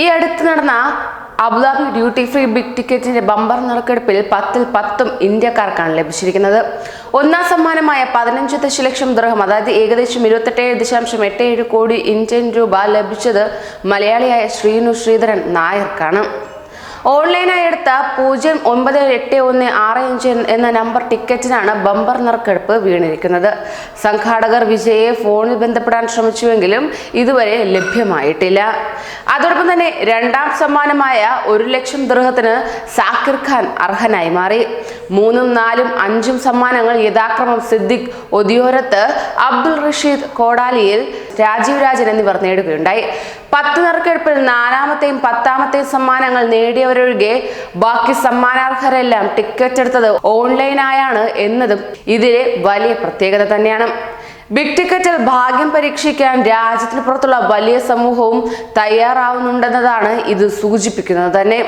ഈ അടുത്ത് നടന്ന Abu Dhabi duty free big ടിക്കറ്റിന്റെ bumper നറുക്കെടുപ്പിൽ പത്തിൽ പത്തും ഇന്ത്യക്കാർക്കാണ് ലഭിച്ചിരിക്കുന്നത്. ഒന്നാം സമ്മാനമായ പതിനഞ്ച് ദശലക്ഷം ദൃഹം അതായത് ഏകദേശം ഇരുപത്തെട്ട് ദശാംശം എട്ട് ഏഴ് കോടി ഇന്ത്യൻ രൂപ ലഭിച്ചത് മലയാളിയായ ശ്രീനു ശ്രീധരൻ നായർക്കാണ്. ഓൺലൈനായി എടുത്ത പൂജ്യം ഒമ്പത് എട്ട് ഒന്ന് ആറ് അഞ്ച് എന്ന നമ്പർ ടിക്കറ്റിനാണ് ബമ്പർ നറുക്കെടുപ്പ് വീണിരിക്കുന്നത്. സംഘാടകർ വിജയെ ഫോണിൽ ബന്ധപ്പെടാൻ ശ്രമിച്ചുവെങ്കിലും ഇതുവരെ ലഭ്യമായിട്ടില്ല. അതോടൊപ്പം തന്നെ രണ്ടാം സമ്മാനമായ ഒരു ലക്ഷം ദൃഹത്തിന് സാക്കിർ ഖാൻ അർഹനായി മാറി. മൂന്നും നാലും അഞ്ചും സമ്മാനങ്ങൾ യഥാക്രമം സിദ്ദിഖ് ഒദിയോരത്ത് അബ്ദുൾ റഷീദ് കോടാലിയിൽ രാജീവ് രാജൻ എന്നിവർ നേടുകയുണ്ടായി. പത്ത് നറുക്കെടുപ്പിൽ നാലാമത്തെയും പത്താമത്തെയും സമ്മാനങ്ങൾ നേടിയവരൊഴികെ ബാക്കി സമ്മാനാർഹരെല്ലാം ടിക്കറ്റ് എടുത്തത് ഓൺലൈനായാണ് എന്നതും ഇതിലെ വലിയ പ്രത്യേകത തന്നെയാണ്. ബിഗ് ടിക്കറ്റിൽ ഭാഗ്യം പരീക്ഷിക്കാൻ രാജ്യത്തിന് പുറത്തുള്ള വലിയ സമൂഹവും തയ്യാറാവുന്നുണ്ടെന്നതാണ് ഇത് സൂചിപ്പിക്കുന്നത് തന്നെ.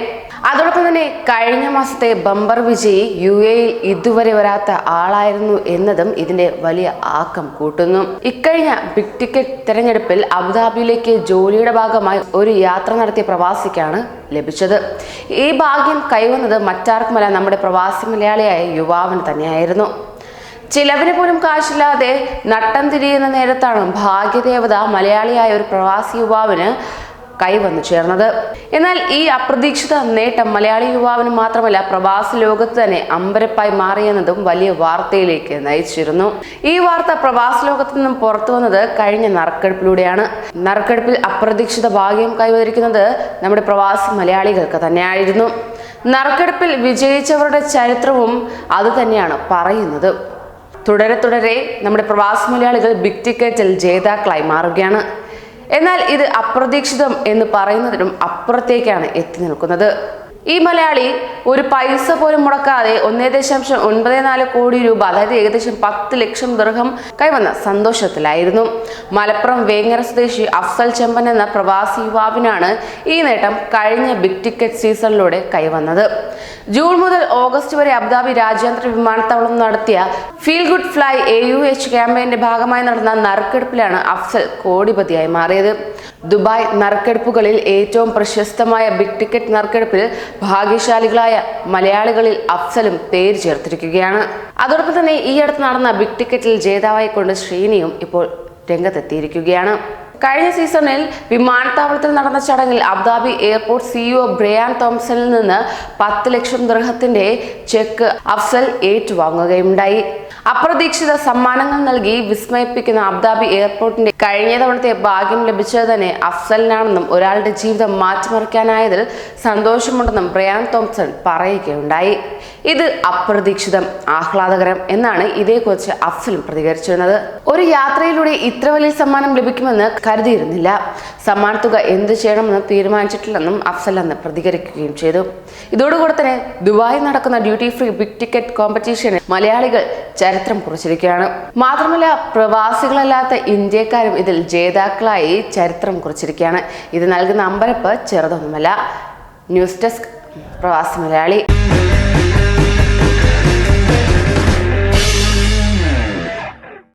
അതോടൊപ്പം തന്നെ കഴിഞ്ഞ മാസത്തെ ബമ്പർ വിജയി യു എയിൽ ഇതുവരെ വരാത്ത ആളായിരുന്നു എന്നതും ഇതിന്റെ വലിയ ആക്കം കൂട്ടുന്നു. ഇക്കഴിഞ്ഞ ബിഗ് ടിക്കറ്റ് തെരഞ്ഞെടുപ്പിൽ അബുദാബിയിലേക്ക് ജോലിയുടെ ഭാഗമായി ഒരു യാത്ര നടത്തിയ പ്രവാസിക്കാണ് ലഭിച്ചത്. ഈ ഭാഗ്യം കൈവന്നത് മറ്റാർക്കുമല്ല നമ്മുടെ പ്രവാസി മലയാളിയായ യുവാവിന് തന്നെയായിരുന്നു. ചിലവിന് പോലും കാശില്ലാതെ നട്ടം തിരിയുന്ന നേരത്താണ് ഭാഗ്യദേവത മലയാളിയായ ഒരു പ്രവാസി യുവാവിന് കൈവന്നു ചേർന്നത്. എന്നാൽ ഈ അപ്രതീക്ഷിത നേട്ടം മലയാളി യുവാവിന് മാത്രമല്ല പ്രവാസി ലോകത്ത് തന്നെ അമ്പരപ്പായി മാറിയെന്നതും വലിയ വാർത്തയിലേക്ക് നയിച്ചിരുന്നു. ഈ വാർത്ത പ്രവാസി ലോകത്ത് നിന്നും പുറത്തു വന്നത് കഴിഞ്ഞ നറുക്കെടുപ്പിലൂടെയാണ്. നറുക്കെടുപ്പിൽ അപ്രതീക്ഷിത ഭാഗ്യം കൈവരിക്കുന്നത് നമ്മുടെ പ്രവാസി മലയാളികൾക്ക് തന്നെയായിരുന്നു. നറുക്കെടുപ്പിൽ വിജയിച്ചവരുടെ ചരിത്രവും അത് തന്നെയാണ് പറയുന്നത്. തുടരെ തുടരെ നമ്മുടെ പ്രവാസി മലയാളികൾ ബിഗ് ടിക്കറ്റിൽ ജേതാക്കളായി മാറുകയാണ്. എന്നാൽ ഇത് അപ്രതീക്ഷിതം എന്ന് പറയുന്നതിനും അപ്പുറത്തേക്കാണ് എത്തി നിൽക്കുന്നത്. ഈ മലയാളി ഒരു പൈസ പോലും മുടക്കാതെ ഒന്നേ ദശാംശം ഒൻപത് നാല് കോടി രൂപ അതായത് ഏകദേശം പത്ത് ലക്ഷം ദൃഹം കൈവന്ന സന്തോഷത്തിലായിരുന്നു. മലപ്പുറം വേങ്ങര സ്വദേശി അഫ്സൽ ചെമ്പൻ എന്ന പ്രവാസി യുവാവിനാണ് ഈ നേട്ടം കഴിഞ്ഞ ബിഗ് ടിക്കറ്റ് സീസണിലൂടെ കൈവന്നത്. ജൂൺ മുതൽ ഓഗസ്റ്റ് വരെ അബുദാബി രാജ്യാന്തര വിമാനത്താവളം നടത്തിയ feel good fly A U H ക്യാമ്പയിന്റെ ഭാഗമായി നടന്ന നറുക്കെടുപ്പിലാണ് അഫ്സൽ കോടിപതിയായി മാറിയത്. ദുബായ് നറുക്കെടുപ്പുകളിൽ ഏറ്റവും പ്രശസ്തമായ ബിഗ് ടിക്കറ്റ് നറുക്കെടുപ്പിൽ ഭാഗ്യശാലികളായ മലയാളികളിൽ അഫ്സലും പേര് ചേർത്തിരിക്കുകയാണ്. അതോടൊപ്പം തന്നെ ഈ അടുത്ത് നടന്ന ബിഗ് ടിക്കറ്റിൽ ജേതാവായി കൊണ്ട് ശ്രീനിയും ഇപ്പോൾ രംഗത്തെത്തിയിരിക്കുകയാണ്. കഴിഞ്ഞ സീസണിൽ വിമാനത്താവളത്തിൽ നടന്ന ചടങ്ങിൽ Abu Dhabi airport CEO Brian തോംസണിൽ നിന്ന് പത്ത് ലക്ഷം ദൃഹത്തിന്റെ ചെക്ക് അഫ്സൽ ഏറ്റുവാങ്ങുകയുണ്ടായി. അപ്രതീക്ഷിത സമ്മാനങ്ങൾ നൽകി വിസ്മയിപ്പിക്കുന്ന അബ്ദാബി എയർപോർട്ടിന്റെ കഴിഞ്ഞ തവണത്തെ ഭാഗ്യം ലഭിച്ചത് തന്നെ അഫ്സലിനാണെന്നും ഒരാളുടെ ജീവിതം മാറ്റിമറിക്കാനായതിൽ സന്തോഷമുണ്ടെന്നും ബ്രയാൻ തോംസൺ പറയുകയുണ്ടായി. ഇത് അപ്രതീക്ഷിതം ആഹ്ലാദകരം എന്നാണ് ഇതേക്കുറിച്ച് അഫ്സലും പ്രതികരിച്ചിരുന്നത്. ഒരു യാത്രയിലൂടെ ഇത്ര വലിയ സമ്മാനം ലഭിക്കുമെന്ന് കരുതിയിരുന്നില്ല. സമ്മാനത്തുക എന്ത് ചെയ്യണമെന്ന് തീരുമാനിച്ചിട്ടില്ലെന്നും അഫ്സൽ അന്ന് പ്രതികരിക്കുകയും ചെയ്തു. ഇതോടുകൂടെ തന്നെ ദുബായിൽ നടക്കുന്ന ഡ്യൂട്ടി ഫ്രീ ബിഗ് ടിക്കറ്റ് കോമ്പറ്റീഷനിൽ മലയാളികൾ ചരിത്രം കുറിച്ചിരിക്കുകയാണ്. മാത്രമല്ല പ്രവാസികളല്ലാത്ത ഇന്ത്യക്കാരും ഇതിൽ ജേതാക്കളായി ചരിത്രം കുറിച്ചിരിക്കുകയാണ്. ഇത് നൽകുന്ന അമ്പരപ്പ് ചെറുതൊന്നുമല്ല. ന്യൂസ് ഡെസ്ക് പ്രവാസി മലയാളി.